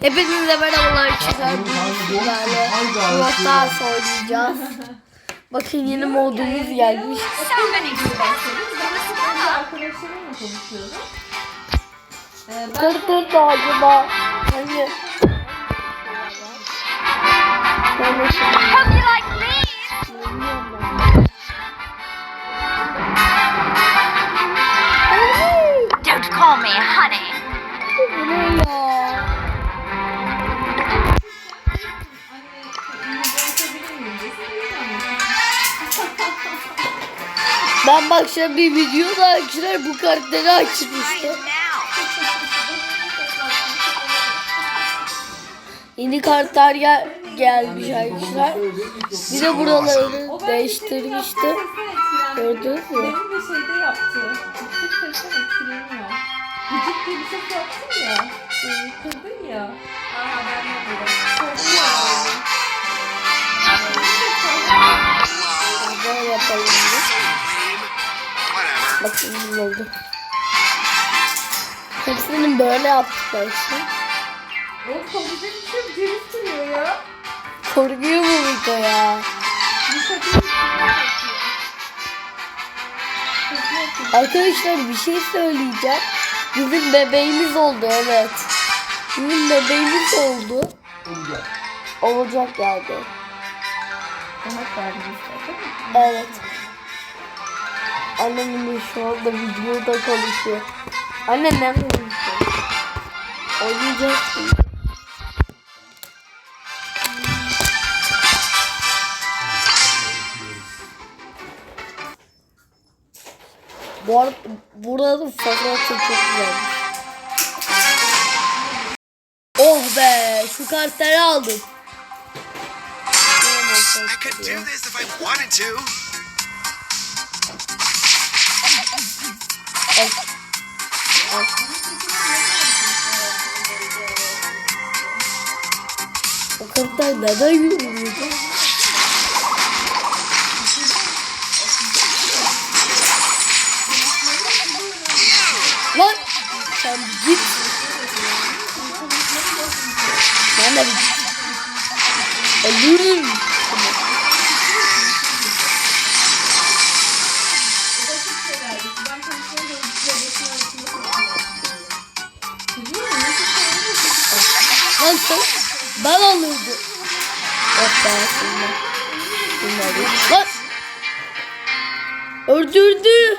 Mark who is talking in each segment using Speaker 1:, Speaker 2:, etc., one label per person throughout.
Speaker 1: Hepinize merhabalar arkadaşlar. Bugün sizlerle Rockstars oynayacağız. Bakın yeni modumuz gelmiş.
Speaker 2: Arkadaşlarımla konuşuyorum. Ee, ben
Speaker 1: Kır kır da acaba hani
Speaker 3: Hope you like Don't call me honey.
Speaker 1: Ben bak şimdi bir videoda arkadaşlar bu karakteri açmıştım.
Speaker 3: Now.
Speaker 1: Yeni karakter gel gelmiş arkadaşlar. Bir de buraları değiştirmişti.
Speaker 2: sesini
Speaker 1: Gördünüz mü?
Speaker 2: Benim de şeyde yaptı. Yüksek sesten etkileniyor. Gıcık diye bir ses yaptın ya. Kırdın ya. Aa ben de böyle. Kırdın ya.
Speaker 1: Böyle yapalım. Bakın ne oldu. Hepsinin böyle yaptık işte.
Speaker 2: O şey yok. Ceviz kırıyor ya.
Speaker 1: Korkuyor mu Miko ya?
Speaker 2: Bir şaka yapıyor.
Speaker 1: Arkadaşlar bir şey söyleyeceğim. Bizim bebeğimiz oldu evet. Bizim bebeğimiz oldu. Olacak yani.
Speaker 2: Daha verdiniz zaten.
Speaker 1: Evet. Annem de şu anda videoda konuşuyor. Anne ne konuşuyor? Oynayacaksın. Bu arada buranın fotoğrafı çok güzel. Oh be şu kartları aldım.
Speaker 4: I could do this if I wanted to.
Speaker 1: O kartlar neden yürümüyordu? Lan! Sen git. Ben de bir. Ölürüm. Sen ben alırdım. Yok ben şimdi. Bunları. Lan! Öldürdü.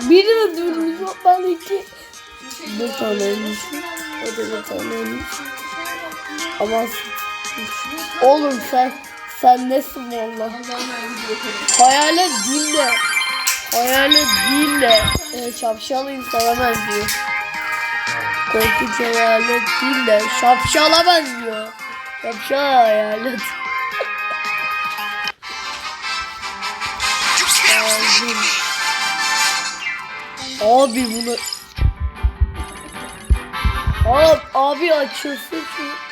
Speaker 1: Biri öldürmüş. Ben iki.
Speaker 2: bir
Speaker 1: tane ölmüş. O da bir tane ölmüş. Ama oğlum sen sen nesin valla?
Speaker 2: Allah'ım ben video yaparım.
Speaker 1: Hayalet değil de hayalet değil de e, şapşal insana benziyor. Korkunç hayalet değil de şapşala benziyor. Şapşal hayalet. Abi bunu... Abi, abi açılsın şu.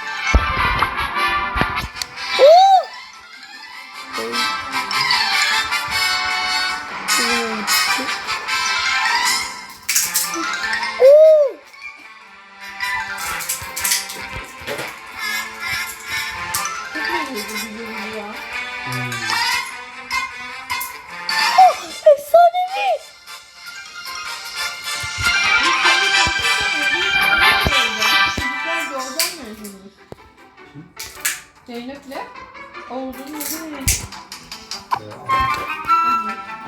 Speaker 2: Olduğunu yazıyor.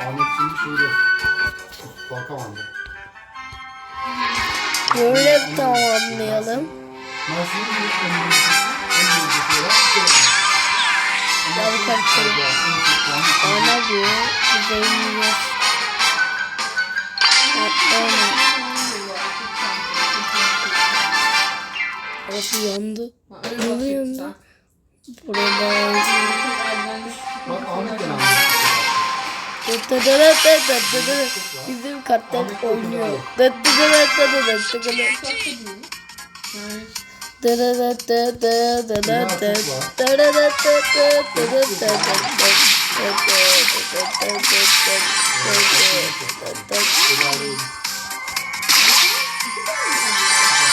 Speaker 5: Ahmet şimdi Balkavan'da.
Speaker 1: Böyle tamamlayalım.
Speaker 5: Mersin'in bir.
Speaker 1: Ana diyor. Zeynep. Orası yandı. Yandı yandı. Burada
Speaker 5: Bak Ahmet de
Speaker 1: Bizim kartlar oynuyor.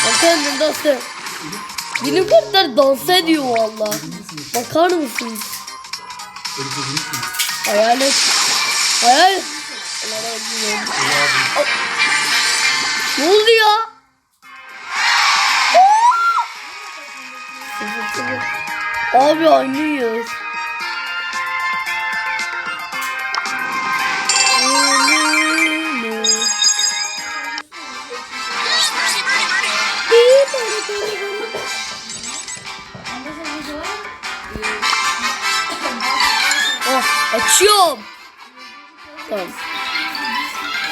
Speaker 1: Efendim dostum. Helikopter dans ediyor valla. Bakar mısınız?
Speaker 5: Elif ödünüz mü?
Speaker 1: Hayalet. Bilmiyorum. Ne oldu ya? Abi aynıyız. Açıyorum. Tamam.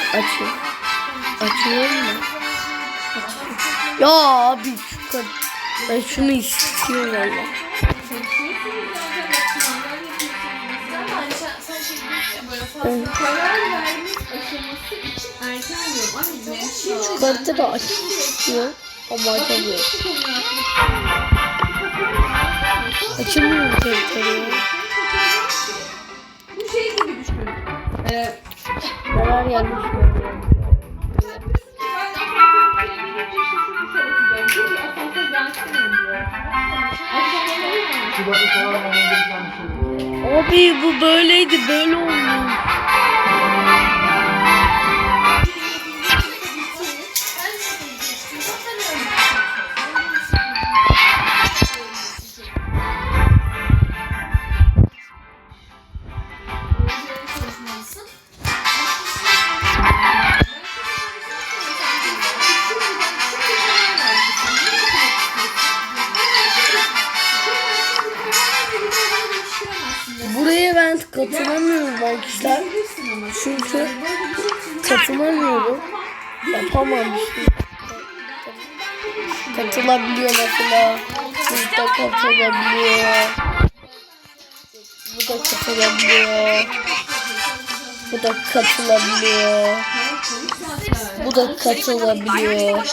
Speaker 1: Açıyorum. Açıyorum mu? Ya abi şu kadar. Ben şunu istiyorum valla. Kartı da açıyor. Ama açamıyor. Açamıyor kartları.
Speaker 2: Şey
Speaker 5: olur.
Speaker 1: Abi bu böyleydi böyle olmuş. Buraya ben katılamıyorum arkadaşlar. Çünkü katılamıyorum. Yapamamışım. Katılabiliyor mesela. Burada katılabiliyor. Bu da katılabiliyor. Bu da katılabiliyor. Bu da katılabiliyor.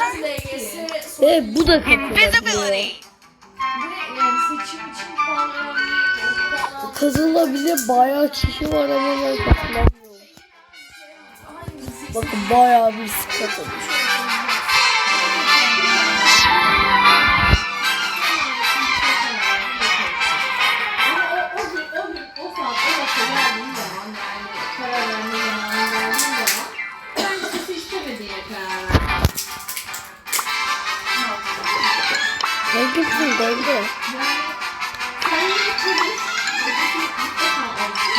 Speaker 1: Ve bu da katılabiliyor. Katılabilir bayağı kişi var ama ben katılamıyorum. Bakın bayağı bir katılmış.
Speaker 2: Ama o, o gün, o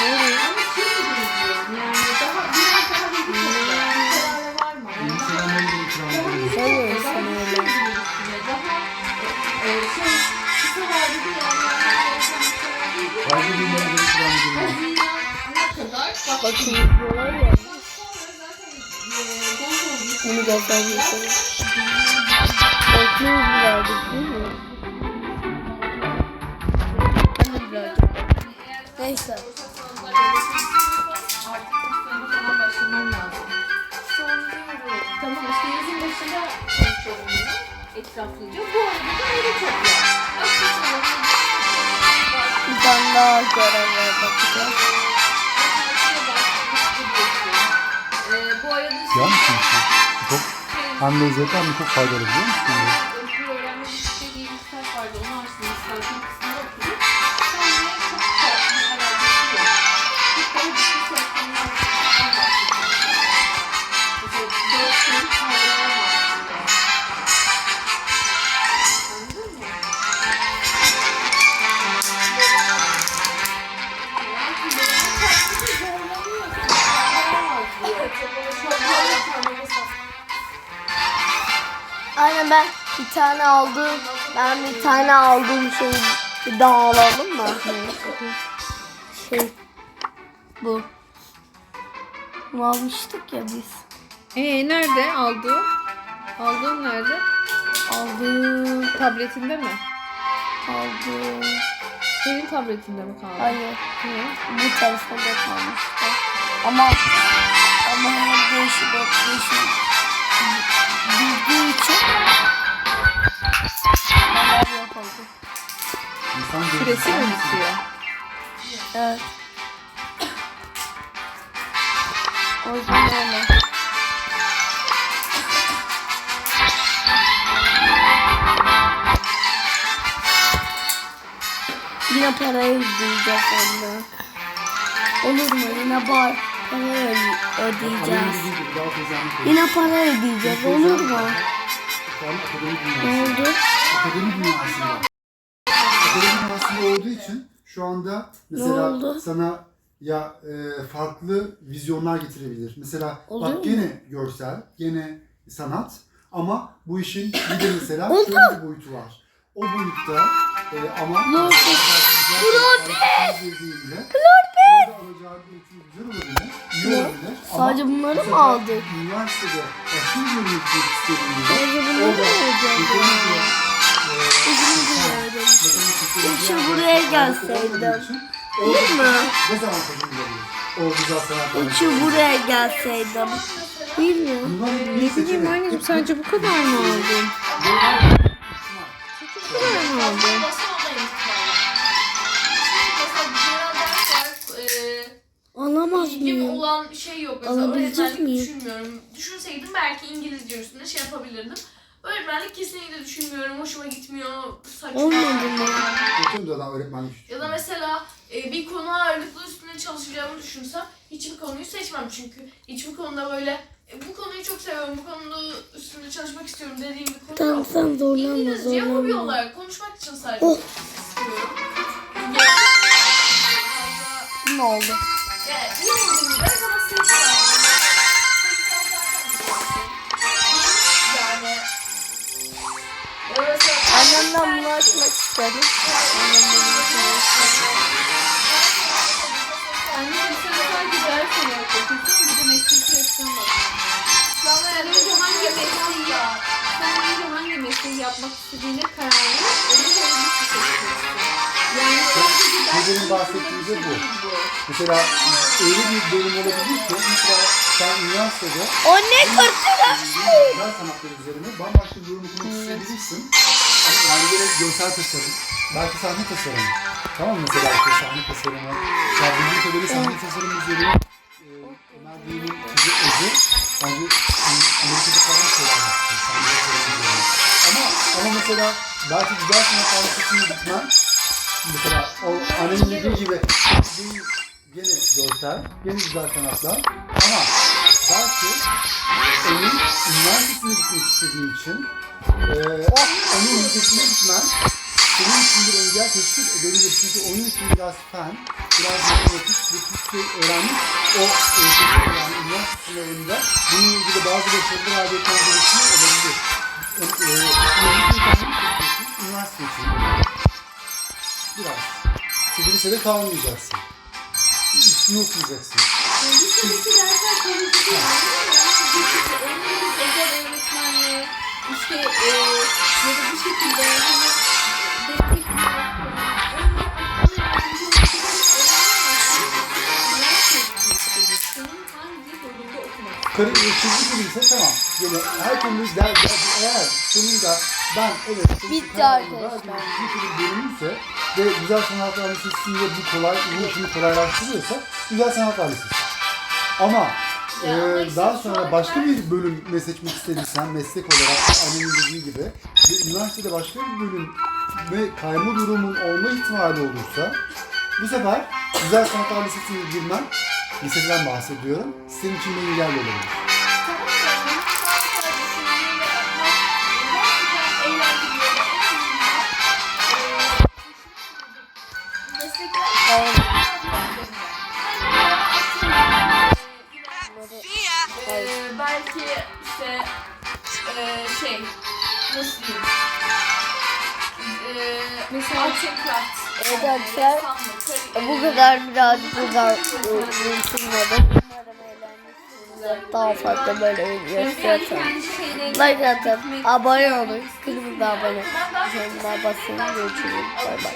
Speaker 2: al. Ama şey gibi yani daha biraz daha bir bir karara varma. Yani daha
Speaker 1: sana öyle.
Speaker 2: daha e, şey kısa vadede
Speaker 5: ederim.
Speaker 2: Haziran'a kadar bak
Speaker 1: Bakın diyorlar ya.
Speaker 2: E,
Speaker 1: göstereyim sana. Korkuyoruz birazcık değil mi? Ben de birazcık. Neyse.
Speaker 2: İşte yazın başında bunu. Etraflıca. Bu arada da öyle
Speaker 1: Bir tane daha göreve bakacağız.
Speaker 2: Ee, bu arada
Speaker 5: Biliyor musun? Çok hem de çok faydalı biliyor musun?
Speaker 1: Aynen ben bir tane aldım. Ben bir tane aldığım şeyi bir daha alalım mı? Şey bu. Bunu almıştık ya biz.
Speaker 2: Ee nerede aldı? Aldığın nerede?
Speaker 1: Aldığım,
Speaker 2: Tabletinde mi?
Speaker 1: aldığım.
Speaker 2: Senin tabletinde mi kaldı?
Speaker 1: Hayır.
Speaker 2: Ne?
Speaker 1: Bu telefonda kalmıştı. Ama ama değişik değişik bildiği için neler yok
Speaker 5: oldu.
Speaker 2: Süresi mi bitiyor?
Speaker 1: Evet. O yüzden öyle. Yine parayı izleyeceğiz onunla. Olur mu? Yine bağır para ödeyeceğiz. Yine para ödeyeceğiz. Olur mu? Ne oldu?
Speaker 5: Akademik dünyasında. Akademik dünyasında olduğu için şu anda mesela sana ya e, farklı vizyonlar getirebilir. Mesela
Speaker 1: Oluyor
Speaker 5: bak
Speaker 1: mu?
Speaker 5: gene görsel, gene sanat ama bu işin bir de mesela şöyle bir boyutu var. O boyutta e, ama
Speaker 1: Lord
Speaker 5: Floride! Bir olabilir, ama
Speaker 1: Sadece bunları
Speaker 5: bu
Speaker 1: mı aldık?
Speaker 5: Üniversitede aşırı
Speaker 1: Sadece bunları mı alacağız?
Speaker 5: e.
Speaker 1: Keşke buraya gelseydim. Değil mi?
Speaker 5: Ne zaman? O güzel sanatlar.
Speaker 1: Buraya gelseydim. Değil mi?
Speaker 2: Ne bileyim anneciğim sence bu kadar mı aldın? Bu kadar mı aldın?
Speaker 6: Yok. Mesela
Speaker 1: Alabilecek
Speaker 6: öğretmenlik
Speaker 1: miyim?
Speaker 6: düşünmüyorum. Düşünseydim belki İngilizce üstünde şey yapabilirdim. Öğretmenlik kesinlikle düşünmüyorum. Hoşuma gitmiyor. Saçma.
Speaker 1: Olmadı mı?
Speaker 5: Kötü adam öğretmenlik.
Speaker 6: Ya da mesela e, bir konu ağırlıklı üstüne çalışacağımı düşünsem hiçbir konuyu seçmem çünkü hiçbir konuda böyle e, bu konuyu çok seviyorum, bu konuda üstünde çalışmak istiyorum dediğim bir konu
Speaker 1: Tamam
Speaker 6: yok.
Speaker 1: sen zorlanma
Speaker 6: İngilizce hobi
Speaker 1: zorlanma.
Speaker 6: olarak konuşmak için sadece
Speaker 1: Oh.
Speaker 6: istiyorum.
Speaker 1: Ne oldu?
Speaker 6: Ya, iyi
Speaker 2: de mesleki açıdan bakıyorsun. Sen önce hangi mesleği sen önce hangi mesleği yapmak istediğine karar ver. Onu. Yani sadece ders
Speaker 5: Teyzenin bahsettiği de bu. Mesela öyle bir bölüm olabilir ki mesela sen üniversitede
Speaker 1: O ne kırtıra?
Speaker 5: güzel sanatlar üzerine bambaşka bir bölüm okumak isteyebilirsin. Böyle görsel tasarım, belki sahne tasarımı. Tamam mı? Mesela işte sahne tasarımı. Ya bildiğim kadarıyla sahne tasarımı üzerine e, Ömer Bey'in kızı Ezi bence Amerika'da falan yaptı. Sahne tasarımı üzerine. Ama, ama mesela belki güzel sanatlar lisesine gitmen mesela o annenin dediği gibi değil, gene görsel, gene güzel sanatlar ama belki onun üniversitesine gitmek istediği için eee onun ülkesine gitmen senin için bir engel teşkil edebilir. Çünkü onun için biraz fen, biraz matematik ve Türkçe öğrenmiş o ülkesinde yani üniversite sınavında bununla ilgili bazı başarılar elde etmen gerekiyor olabilir. Eee, üniversite için biraz. Çünkü lisede kalmayacaksın. Üstünü okuyacaksın.
Speaker 2: Değil. Onun bir özel işte e, ya da bir şekilde hani destek
Speaker 5: Kari, çizgi film ise tamam. Yani her konuda der, der, eğer sonunda ben evet
Speaker 1: Bitti arkadaşlar.
Speaker 5: Çizgi film bölümüyse ve güzel sanatlar lisesinde bu kolay, bu işini kolaylaştırıyorsa güzel sanatlar lisesi. Ama E,
Speaker 6: işte
Speaker 5: daha sonra başka bir bölüm ne seçmek istediysen meslek olarak annemin dediği gibi ve üniversitede başka bir bölüm ve kayma durumun olma ihtimali olursa bu sefer güzel sanatlar lisesine girmen liseden bahsediyorum. Senin için bir engel olabilir.
Speaker 6: Belki işte eee, şey nasıl diyeyim Eee,
Speaker 2: Mesela-
Speaker 6: Crafts.
Speaker 1: Evet arkadaşlar, Bu kadar birazcık uzak unutulmadı. Umarım eğlenmişsinizdir. Daha fazla böyle video istiyorsanız. Like atın,
Speaker 2: gitmek
Speaker 1: abone olun, kırmızı abone. Zengin basın, görüşürüz. Bay bay.